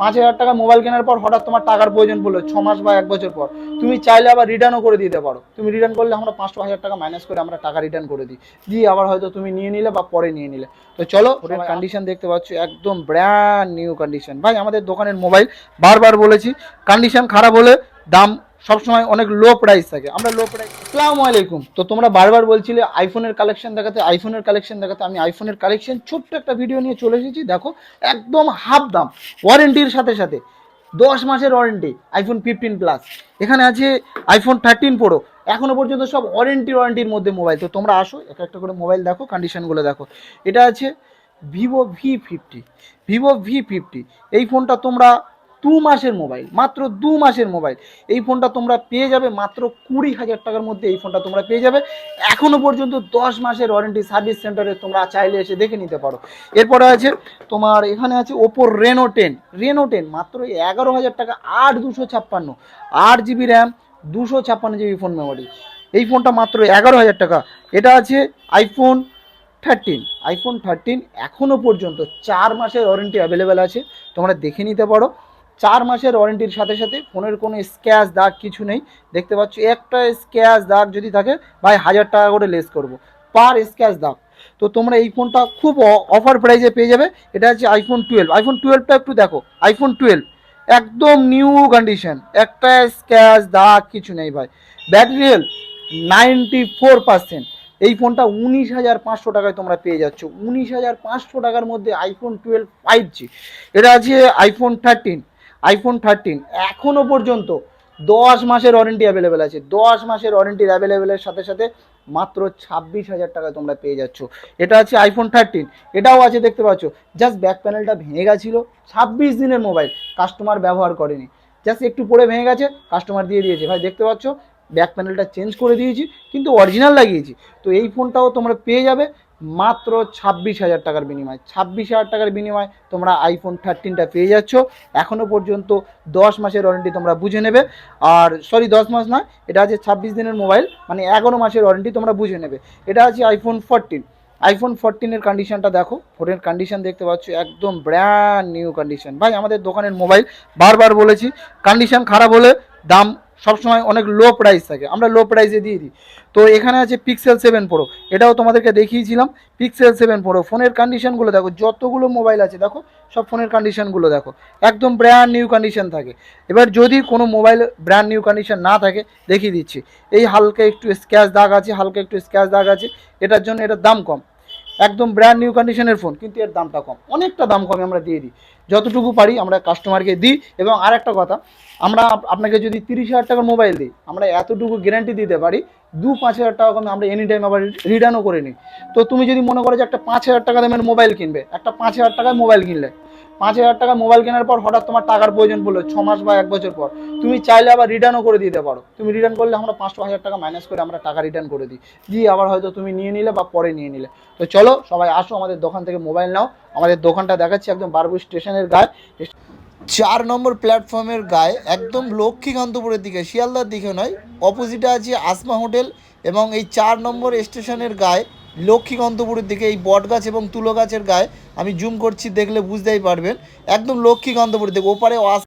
পাঁচ হাজার টাকা মোবাইল কেনার পর হঠাৎ তোমার টাকার প্রয়োজন পড়ল ছ মাস বা এক বছর পর। তুমি চাইলে আবার রিটার্নও করে দিতে পারো। তুমি রিটার্ন করলে আমরা পাঁচশো হাজার টাকা মাইনাস করে আমরা টাকা রিটার্ন করে দিই। দিয়ে আবার হয়তো তুমি নিয়ে নিলে বা পরে নিয়ে নিলে। তো চলো ওটার কন্ডিশন দেখতে পাচ্ছ একদম ব্র্যান্ড নিউ কন্ডিশন ভাই আমাদের দোকানের মোবাইল বারবার বলেছি কন্ডিশন খারাপ হলে দাম সবসময় অনেক লো প্রাইস থাকে। আমরা লো প্রাইস আসসালামু আলাইকুম। তো তোমরা বারবার বলছিলে আইফোনের কালেকশন দেখাতে আইফোনের কালেকশন দেখাতে। আমি আইফোনের কালেকশন ছোট্ট একটা ভিডিও নিয়ে চলে এসেছি। দেখো, একদম হাফ দাম। ওয়ারেন্টির সাথে সাথে। দশ মাসের ওয়ারেন্টি আইফোন ফিফটিন প্লাস এখানে আছে আইফোন থার্টিন প্রো এখনও পর্যন্ত সব ওয়ারেন্টি ওয়ারেন্টির মধ্যে মোবাইল তো তোমরা আসো, এক একটা করে মোবাইল দেখো কন্ডিশনগুলো দেখো। এটা আছে Vivo V fifty Vivo V fifty এই ফোনটা তোমরা দু মাসের মোবাইল, মাত্র দু মাসের মোবাইল। এই ফোনটা তোমরা পেয়ে যাবে মাত্র কুড়ি হাজার টাকার মধ্যে এই ফোনটা তোমরা পেয়ে যাবে। এখনও পর্যন্ত দশ মাসের ওয়ারেন্টি সার্ভিস সেন্টারে তোমরা চাইলে এসে দেখে নিতে পারো। এরপরে আছে তোমার, এখানে আছে ওপোর রেনো টেন রেনো টেন মাত্র এগারো হাজার টাকা, আট দুশো ছাপ্পান্ন। আট জিবি র্যাম দুশো ছাপ্পান্ন জিবি ফোন মেমোরি এই ফোনটা মাত্র এগারো হাজার টাকা। এটা আছে আইফোন থার্টিন আইফোন থার্টিন এখনও পর্যন্ত চার মাসের ওয়ারেন্টি অ্যাভেলেবেল আছে। তোমরা দেখে নিতে পারো। চার মাসের ওয়ারেন্টির সাথে সাথে ফোনের কোনো স্ক্যাচ দাগ কিছু নেই। দেখতে পাচ্ছ, একটা স্ক্যাচ দাগ যদি থাকে, ভাই, হাজার টাকা করে লেস করব। পার স্ক্যাচ দাগ। তো তোমরা এই ফোনটা খুব অফার প্রাইসে পেয়ে যাবে। এটা হচ্ছে আইফোন টুয়েলভ আইফোন টুয়েলভটা একটু দেখো। আইফোন টুয়েলভ একদম নিউ কন্ডিশন একটা স্ক্যাচ দাগ কিছু নেই, ভাই। Battery health ninety four percent এই ফোনটা উনিশ হাজার পাঁচশো টাকায় তোমরা পেয়ে যাচ্ছ। উনিশ হাজার পাঁচশো টাকার মধ্যে আইফোন টুয়েলভ ফাইভ জি এটা আছে আইফোন থার্টিন আইফোন থার্টিন এখনও পর্যন্ত দশ মাসের ওয়ারেন্টি অ্যাভেলেবেল আছে। দশ মাসের ওয়ারেন্টির অ্যাভেলেবেলের সাথে সাথে মাত্র ছাব্বিশ হাজার টাকা তোমরা পেয়ে যাচ্ছ। এটা আছে আইফোন থার্টিন এটাও আছে দেখতে পাচ্ছ। জাস্ট ব্যাক প্যানেলটা ভেঙে গেছিল, ছাব্বিশ দিনের মোবাইল কাস্টমার ব্যবহার করেনি। জাস্ট একটু পরে ভেঙে গেছে কাস্টমার দিয়ে দিয়েছে। ভাই, দেখতে পাচ্ছ? ব্যাক প্যানেলটা চেঞ্জ করে দিয়েছি, কিন্তু অরিজিনাল লাগিয়েছি। তো এই ফোনটাও তোমরা পেয়ে যাবে। মাত্র ছাব্বিশ হাজার টাকার বিনিময়। ছাব্বিশ হাজার টাকার বিনিময় তোমরা আইফোন থার্টিনটা পেয়ে যাচ্ছ। এখনও পর্যন্ত দশ মাসের ওয়ারেন্টি তোমরা বুঝে নেবে। আর সরি দশ মাস নয়, এটা আছে ছাব্বিশ দিনের মোবাইল মানে এগারো মাসের ওয়ারেন্টি তোমরা বুঝে নেবে। এটা আছে আইফোন ফোরটিন আইফোন ফোরটিনের কন্ডিশনটা দেখো। ফোনের কন্ডিশন দেখতে পাচ্ছ, একদম ব্র্যান্ড নিউ কন্ডিশন ভাই, আমাদের দোকানের মোবাইল বারবার বলেছি কন্ডিশন খারাপ হলে দাম সবসময় অনেক লো প্রাইস থাকে। আমরা লো প্রাইসে দিয়ে দিই। তো এখানে আছে পিক্সেল সেভেন প্রো এটাও তোমাদেরকে দেখিয়েছিলাম। পিক্সেল সেভেন প্রো ফোনের কন্ডিশনগুলো দেখো, যতগুলো মোবাইল আছে, দেখো, সব ফোনের কন্ডিশনগুলো দেখো। একদম ব্র্যান্ড নিউ কন্ডিশন থাকে। এবার যদি কোনো মোবাইল ব্র্যান্ড নিউ কন্ডিশন না থাকে, দেখিয়ে দিচ্ছি। এই হালকা একটু স্ক্যাচ দাগ আছে, হালকা একটু স্ক্যাচ দাগ আছে। এটার জন্য এটার দাম কম। একদম ব্র্যান্ড নিউ কন্ডিশনের ফোন কিন্তু এর দামটা কম। অনেকটা দাম কমে আমরা দিয়ে দিই। যতটুকু পারি আমরা কাস্টমারকে দিই। এবং আর একটা কথা, আমরা আপনাকে যদি তিরিশ হাজার টাকার মোবাইল দিই, আমরা এতটুকু গ্যারান্টি দিতে পারি, দু পাঁচ হাজার টাকা কমে আমরা এনি টাইম আবার রিটার্নও করে নিই। তো তুমি যদি মনে করো যে একটা পাঁচ হাজার টাকা দামের মোবাইল কিনবে, একটা পাঁচ হাজার টাকায় মোবাইল কিনলে পাঁচ হাজার টাকা মোবাইল কেনার পর হঠাৎ তোমার টাকার প্রয়োজন পড়ল, ছ মাস বা এক বছর পর। তুমি চাইলে আবার রিটার্নও করে দিতে পারো। তুমি রিটার্ন করলে আমরা পাঁচশো, হাজার টাকা মাইনাস করে আমরা টাকা রিটার্ন করে দিই। দিয়ে আবার হয়তো তুমি নিয়ে নিলে বা পরে নিয়ে নিলে। তো চলো, সবাই আসো আমাদের দোকান থেকে মোবাইল নাও। আমাদের দোকানটা দেখাচ্ছি একদম বারবুই স্টেশনের গায়ে। চার নম্বর প্ল্যাটফর্মের গায়ে, একদম লক্ষ্মীকান্তপুরের দিকে, শিয়ালদার দিকে নয় অপোজিটে আছে আসমা হোটেল এবং এই চার নম্বর স্টেশনের গায়ে লক্ষ্মীকান্তপুরের দিকে এই বট গাছ এবং তুলো গাছের গায়ে আমি জুম করছি, দেখলে বুঝতেই পারবেন। একদম লক্ষ্মী লক্ষ্মীকান্তপুরের দিকে, ওপারে